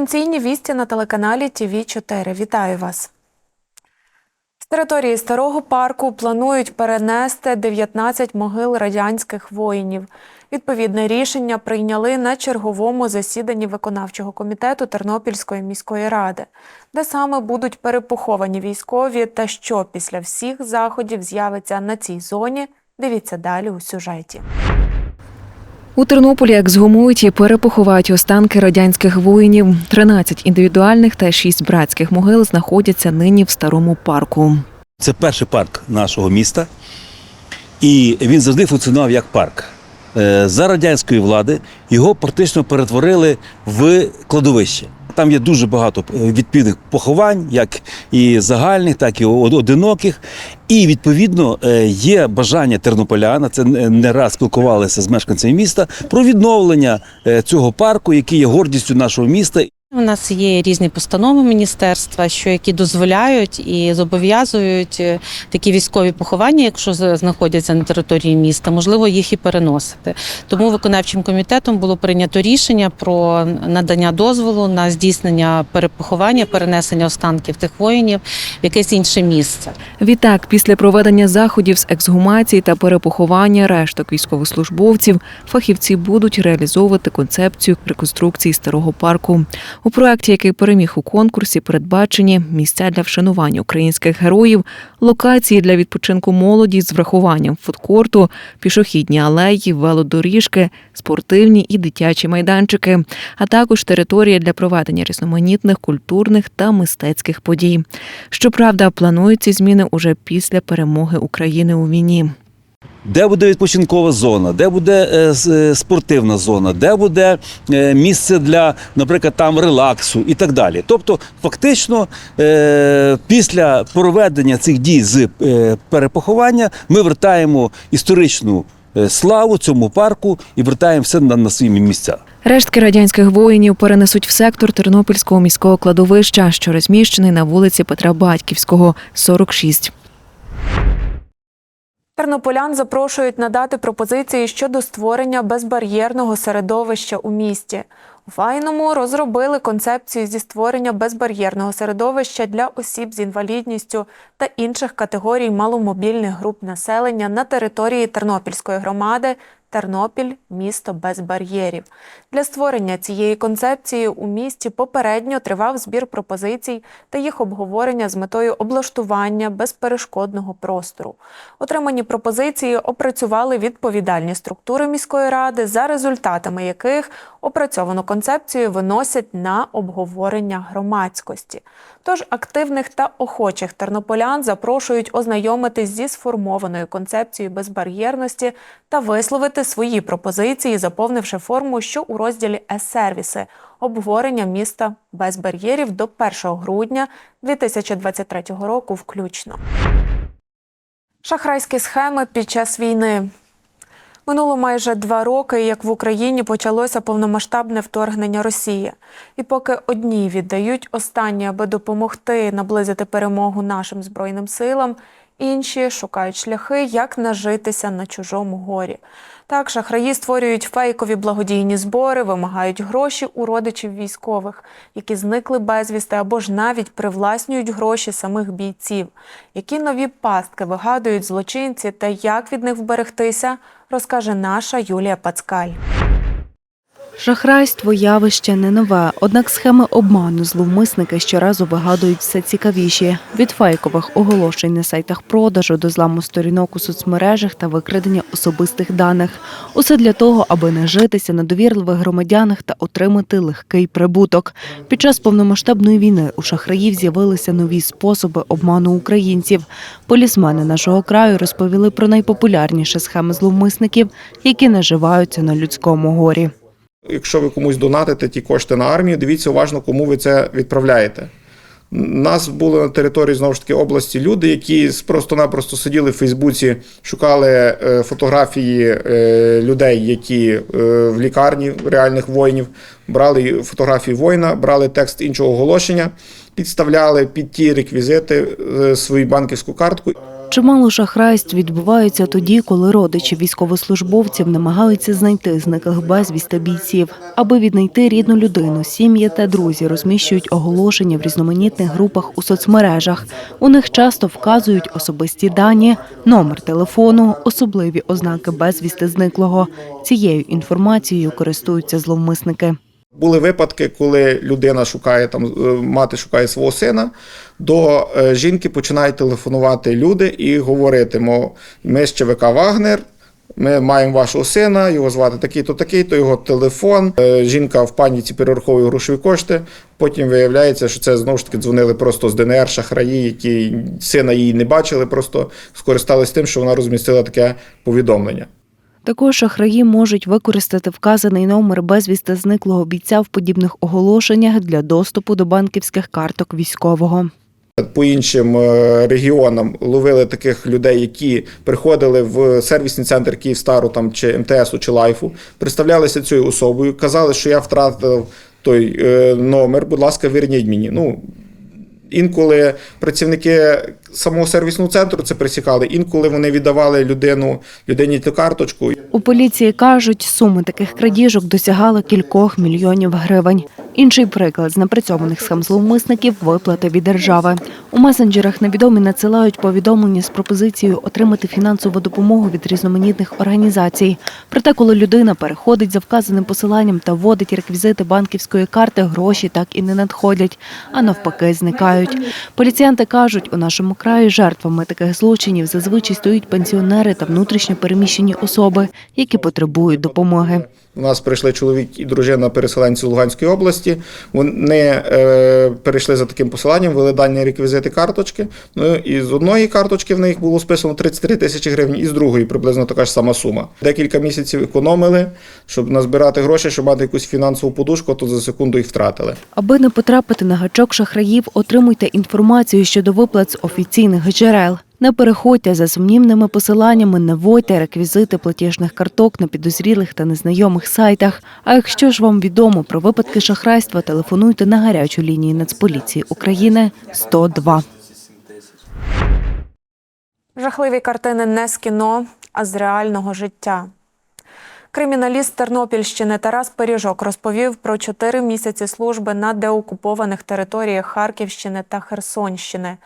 Провінційні вісті на телеканалі ТВ 4 Вітаю вас. З території старого парку планують перенести 19 могил радянських воїнів. Відповідне рішення прийняли на черговому засіданні виконавчого комітету Тернопільської міської ради, де саме будуть перепоховані військові та що після всіх заходів з'явиться на цій зоні. Дивіться далі у сюжеті. У Тернополі ексгумують і перепоховають останки радянських воїнів. 13 індивідуальних та 6 братських могил знаходяться нині в старому парку. Це перший парк нашого міста, і він завжди функціонував як парк. Е, За радянської влади його практично перетворили в кладовище. Там є дуже багато е, відповідних поховань, як і загальних, так і одиноких. І відповідно е, є бажання тернополяна, це не раз спілкувалися з мешканцями міста про відновлення е, цього парку, який є гордістю нашого міста. У нас є різні постанови міністерства, що які дозволяють і зобов'язують е, такі військові поховання, якщо знаходяться на території міста, можливо їх і переносити. Тому виконавчим комітетом було прийнято рішення про надання дозволу на здійснення перепоховання, перенесення останків тих воїнів в якесь інше місце. Відтак, після проведення заходів з ексгумації та перепоховання решток військовослужбовців, фахівці будуть реалізовувати концепцію реконструкції старого парку. У проєкті, який переміг у конкурсі, передбачені місця для вшанування українських героїв, локації для відпочинку молоді з врахуванням фудкорту, пішохідні алеї, велодоріжки, спортивні і дитячі майданчики, а також територія для проведення різноманітних культурних та мистецьких подій. Щоправда, планують ці зміни уже після перемоги України у війні. Де буде відпочинкова зона, де буде е, е, спортивна зона, де буде е, місце для, наприклад, там релаксу і так далі. Тобто, фактично, після проведення цих дій з перепоховання ми вертаємо історичну славу цьому парку і вертаємо все на свої місця. Рештки радянських воїнів перенесуть в сектор Тернопільського міського кладовища, що розміщений на вулиці Петра Батьківського, 46. Тернополян запрошують надати пропозиції щодо створення безбар'єрного середовища у місті. У Файному розробили концепцію зі створення безбар'єрного середовища для осіб з інвалідністю та інших категорій маломобільних груп населення на території Тернопільської громади Тернопіль місто без бар'єрів. Для створення цієї концепції у місті попередньо тривав збір пропозицій та їх обговорення з метою облаштування безперешкодного простору. Отримані пропозиції опрацювали відповідальні структури міської ради, за результатами яких опрацьовану концепцію виносять на обговорення громадськості. Тож активних та охочих тернополян запрошують ознайомитись зі сформованою концепцією безбар'єрності та висловити свої пропозиції, заповнивши форму, що у розділі Е-сервіси обговорення міста без бар'єрів до 1 грудня 2023 року включно. Шахрайські схеми під час війни. Минуло майже два роки, як в Україні почалося повномасштабне вторгнення Росії. І поки одні віддають останні, аби допомогти наблизити перемогу нашим збройним силам, інші шукають шляхи, як нажитися на чужому горі. Так, шахраї створюють фейкові благодійні збори, вимагають гроші у родичів військових, які зникли безвісти, або ж навіть привласнюють гроші самих бійців. Які нові пастки вигадують злочинці та як від них вберегтися, розкаже наша Юлія Пацкаль. Шахрайство явище не нове, однак схеми обману зловмисники щоразу вигадують все цікавіші від фейкових оголошень на сайтах продажу до зламу сторінок у соцмережах та викрадення особистих даних. Усе для того, аби нажитися на довірливих громадянах та отримати легкий прибуток. Під час повномасштабної війни у шахраїв з'явилися нові способи обману українців. Полісмени нашого краю розповіли про найпопулярніші схеми зловмисників, які наживаються на людському горі. Якщо ви комусь донатите ті кошти на армію, дивіться уважно, кому ви це відправляєте. Нас були на території знову ж таки області люди, які просто-напросто сиділи в Фейсбуці, шукали е, фотографії е, людей, які е, в лікарні реальних воїнів, брали фотографії воїна, брали текст іншого оголошення, підставляли під ті реквізити свою банківську картку. Чимало шахрайств відбуваються тоді, коли родичі військовослужбовців намагаються знайти зниклих безвісти бійців. Аби віднайти рідну людину, сім'ї та друзі розміщують оголошення в різноманітних групах у соцмережах. У них часто вказують особисті дані, номер телефону, особливі ознаки безвісти зниклого. Цією інформацією користуються зловмисники. Були випадки, коли людина шукає там, е, мати шукає свого сина, до е, жінки починають телефонувати люди і говорити, мов, ми з ЧВК Вагнер. Ми маємо вашого сина, його звати такий-то, такий-то, його телефон. Е, Жінка в паніці перераховує грошові кошти. Потім виявляється, що це знову ж таки дзвонили просто з ДНР шахраї, які сина її не бачили, просто скористалися тим, що вона розмістила таке повідомлення. Також шахраї можуть використати вказаний номер безвісти зниклого бійця в подібних оголошеннях для доступу до банківських карток військового. По іншим е, регіонам ловили таких людей, які приходили в сервісний центр Київстару там чи МТСу чи Лайфу, представлялися цією особою, казали, що я втратив той е, номер. Будь ласка, верніть мені. Ну інколи працівники самого сервісного центру це присікали, інколи вони віддавали людину людині ту карточку. У поліції кажуть, суми таких крадіжок досягали кількох мільйонів гривень. Інший приклад з напрацьованих схем зловмисників виплати від держави. У месенджерах невідомі надсилають повідомлення з пропозицією отримати фінансову допомогу від різноманітних організацій. Проте, коли людина переходить за вказаним посиланням та вводить реквізити банківської карти, гроші так і не надходять, а навпаки зникають. Поліціянти кажуть, у нашому краї жертвами таких злочинів зазвичай стоять пенсіонери та внутрішньо переміщені особи, які потребують допомоги. У нас прийшли чоловік і дружина переселенці Луганської області. Вони е, перейшли за таким посиланням, ввели дані реквізити карточки. Ну і з одної карточки в них було списано 33 тисячі гривень, і з другої приблизно така ж сама сума. Декілька місяців економили, щоб назбирати гроші, щоб мати якусь фінансову подушку, то за секунду їх втратили. Аби не потрапити на гачок шахраїв, отримуйте інформацію щодо виплат з офіційних джерел. Не переходьте за сумнівними посиланнями, не вводьте реквізити платіжних карток на підозрілих та незнайомих сайтах. А якщо ж вам відомо про випадки шахрайства, телефонуйте на гарячу лінію Нацполіції України 102. Жахливі картини не з кіно, а з реального життя. Криміналіст Тернопільщини Тарас Пиріжок розповів про чотири місяці служби на деокупованих територіях Харківщини та Херсонщини.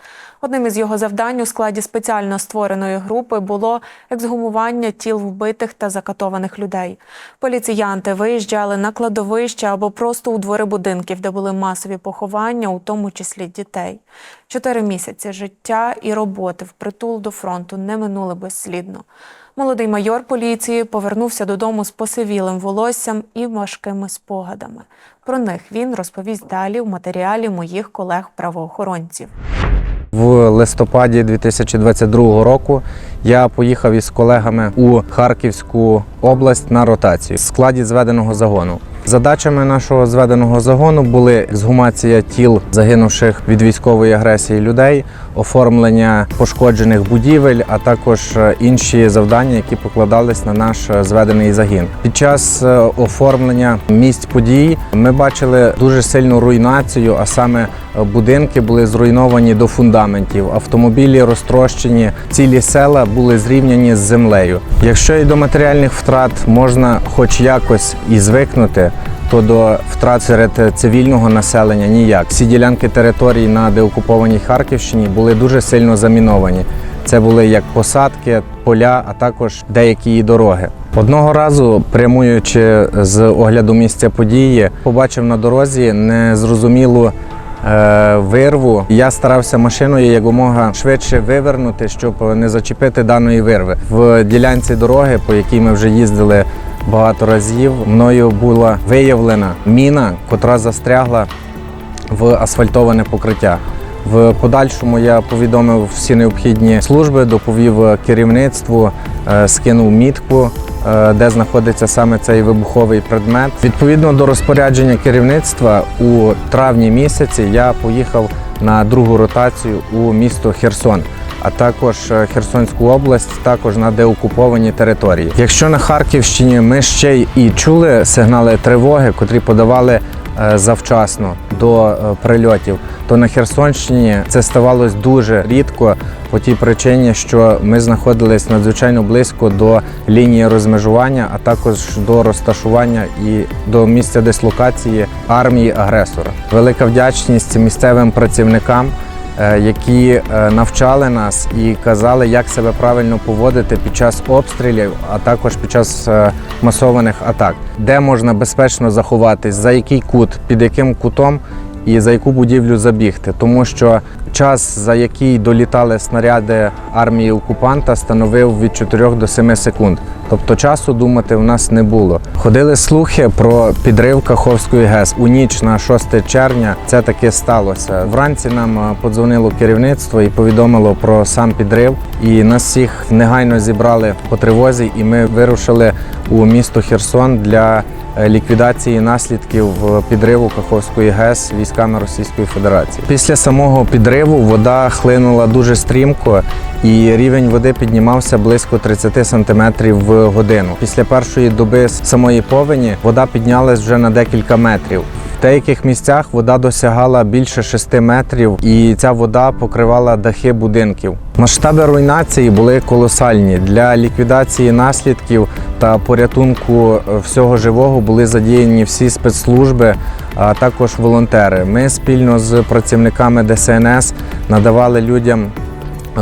Одним із його завдань у складі спеціально створеної групи було ексгумування тіл вбитих та закатованих людей. Поліціянти виїжджали на кладовище або просто у двори будинків, де були масові поховання, у тому числі дітей. Чотири місяці життя і роботи впритул до фронту не минули безслідно. Молодий майор поліції повернувся додому з посивілим волоссям і важкими спогадами. Про них він розповість далі в матеріалі моїх колег-правоохоронців. В листопаді 2022 року я поїхав із колегами у Харківську область на ротацію в складі зведеного загону. Задачами нашого зведеного загону були ексгумація тіл загинувших від військової агресії людей, оформлення пошкоджених будівель, а також е, інші завдання, які покладались на наш е, зведений загін. Під час е, оформлення місць подій ми бачили дуже сильну руйнацію, а саме будинки були зруйновані до фундаментів, автомобілі розтрощені, цілі села були зрівняні з землею. Якщо і до матеріальних втрат можна хоч якось і звикнути, то до втрат серед цивільного населення ніяк. Всі ділянки територій на деокупованій Харківщині були дуже сильно заміновані. Це були як посадки, поля, а також деякі дороги. Одного разу, прямуючи з огляду місця події, побачив на дорозі незрозумілу е, вирву. Я старався машиною якомога швидше вивернути, щоб не зачепити даної вирви. В ділянці дороги, по якій ми вже їздили багато разів, мною була виявлена міна, котра застрягла в асфальтоване покриття. В подальшому я повідомив всі необхідні служби, доповів керівництву, е, скинув мітку, е, де знаходиться саме цей вибуховий предмет. Відповідно до розпорядження керівництва, у травні місяці я поїхав на другу ротацію у місто Херсон. А також е, Херсонську область, також на деокуповані території. Якщо на Харківщині ми ще й і чули сигнали тривоги, котрі подавали е, завчасно до е, прильотів, то на Херсонщині це ставалось дуже рідко по тій причині, що ми знаходились надзвичайно близько до лінії розмежування, а також до розташування і до місця дислокації армії агресора. Велика вдячність місцевим працівникам. Е, Які е, навчали нас і казали, як себе правильно поводити під час обстрілів, а також під час е, масованих атак, де можна безпечно заховатись, за який кут, під яким кутом і за яку будівлю забігти, тому що час, за який долітали снаряди армії окупанта, становив від 4 до 7 секунд. Тобто часу думати в нас не було. Ходили слухи про підрив Каховської ГЕС у ніч на 6 червня. Це таки сталося. Вранці нам е, подзвонило керівництво і повідомило про сам підрив. І нас всіх негайно зібрали по тривозі, і ми вирушили у місто Херсон для е, ліквідації наслідків е, підриву Каховської ГЕС військами Російської Федерації. Після самого підриву вода хлинула дуже стрімко, і рівень води піднімався близько 30 сантиметрів в годину. Після першої доби самої повені вода піднялась вже на декілька метрів. Деяких місцях вода досягала більше 6 метрів, і ця вода покривала дахи будинків. Масштаби руйнації були колосальні. Для ліквідації наслідків та порятунку е, всього живого були задіяні всі спецслужби, а також волонтери. Ми спільно з працівниками ДСНС надавали людям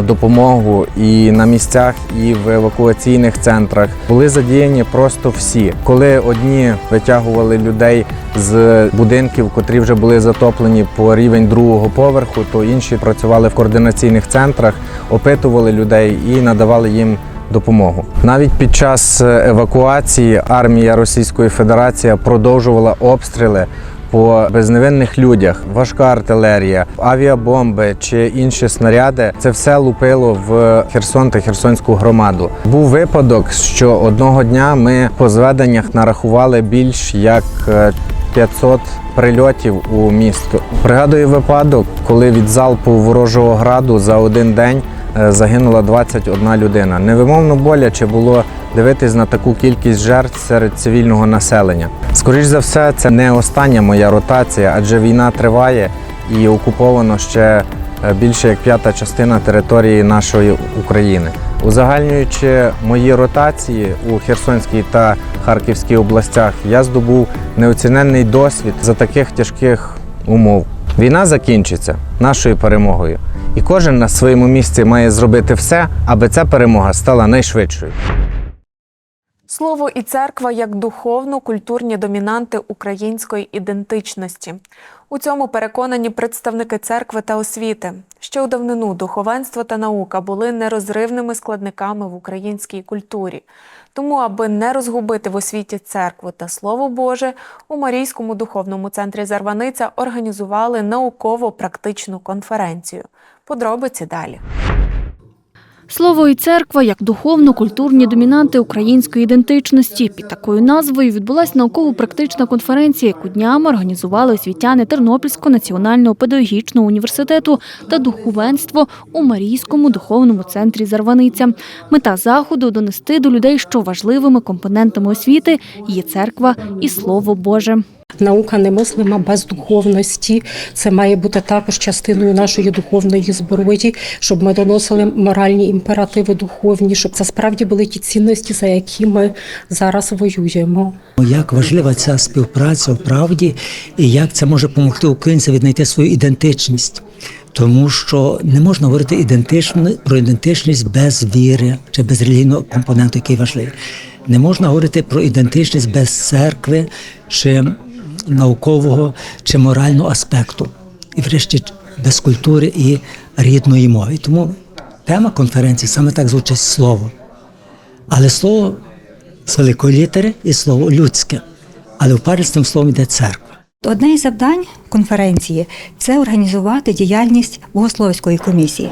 допомогу і на місцях, і в евакуаційних центрах. Були задіяні просто всі. Коли одні витягували людей з будинків, котрі вже були затоплені по рівень другого поверху, то інші працювали в координаційних центрах, опитували людей і надавали їм. Допомогу навіть під час е, евакуації армія Російської Федерації продовжувала обстріли по безневинних людях, важка артилерія, авіабомби чи інші снаряди. Це все лупило в Херсон та Херсонську громаду. Був випадок, що одного дня ми по зведеннях нарахували більш як е, 500 прильотів у місто. Пригадую випадок, коли від залпу ворожого граду за один день е, загинула 21 людина. Невимовно боляче було дивитись на таку кількість жертв серед цивільного населення. Скоріш за все, це не остання моя ротація, адже війна триває і окуповано ще е, більше як п'ята частина території нашої України. Узагальнюючи мої ротації у Херсонській та Харківській областях, я здобув неоціненний досвід за таких тяжких умов. Війна закінчиться нашою перемогою, і кожен на своєму місці має зробити все, аби ця перемога стала найшвидшою. Слово і церква як духовно-культурні домінанти української ідентичності. У цьому переконані представники церкви та освіти. Ще у давнину духовенство та наука були нерозривними складниками в українській культурі. Тому, аби не розгубити в освіті церкву та слово Боже, у Марійському духовному центрі Зарваниця організували науково-практичну конференцію. Подробиці далі. Слово і церква як духовно-культурні домінанти української ідентичності. Під такою назвою відбулася науково-практична конференція, яку днями організували освітяни Тернопільського національного педагогічного університету та духовенство у Марійському духовному центрі Зарваниця. Мета заходу донести до людей, що важливими компонентами освіти є церква і слово Боже. Наука немислима без духовності. Це має бути також частиною нашої духовної зброї, щоб ми доносили моральні імперативи духовні, щоб це справді були ті цінності, за які ми зараз воюємо. Як важлива ця співпраця в правді, і як це може допомогти українцям віднайти свою ідентичність. Тому що не можна говорити ідентично, про ідентичність без віри чи без релігійного компоненту, який важливий. Не можна говорити про ідентичність без церкви чи наукового чи морального аспекту, і врешті без культури і рідної мови. Тому тема конференції саме так звучить слово. Але слово з великої літери і слово людське. Але в парі з цим словом йде церква. Одне із завдань конференції це організувати діяльність богословської комісії.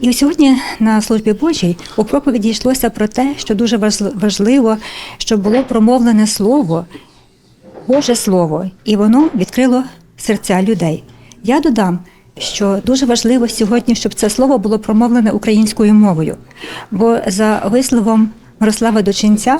І сьогодні на службі Божій у проповіді йшлося про те, що дуже важли- важливо, щоб було промовлене слово, Боже Слово, і воно відкрило серця людей. Я додам, що дуже важливо сьогодні, щоб це слово було промовлене українською мовою. Бо за висловом Мирослава Дочинця,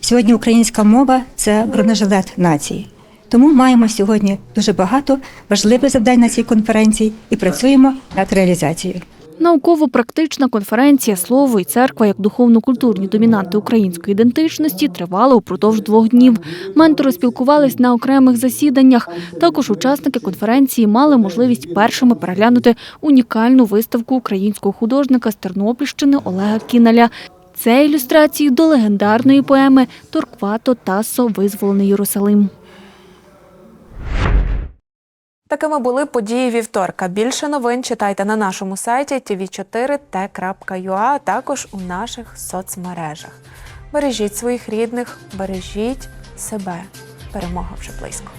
сьогодні українська мова це бронежилет нації. Тому маємо сьогодні дуже багато важливих завдань на цій конференції і працюємо над реалізацією. Науково-практична конференція Слово і церква як духовно-культурні домінанти української ідентичності тривала упродовж двох днів. Ментори спілкувались на окремих засіданнях. Також учасники конференції мали можливість першими переглянути унікальну виставку українського художника з Тернопільщини Олега Кіналя. Це ілюстрації до легендарної поеми Торквато Тассо Визволений Єрусалим. Такими були події вівторка. Більше новин читайте на нашому сайті tv4t.ua, а також у наших соцмережах. Бережіть своїх рідних, бережіть себе. Перемога вже близько.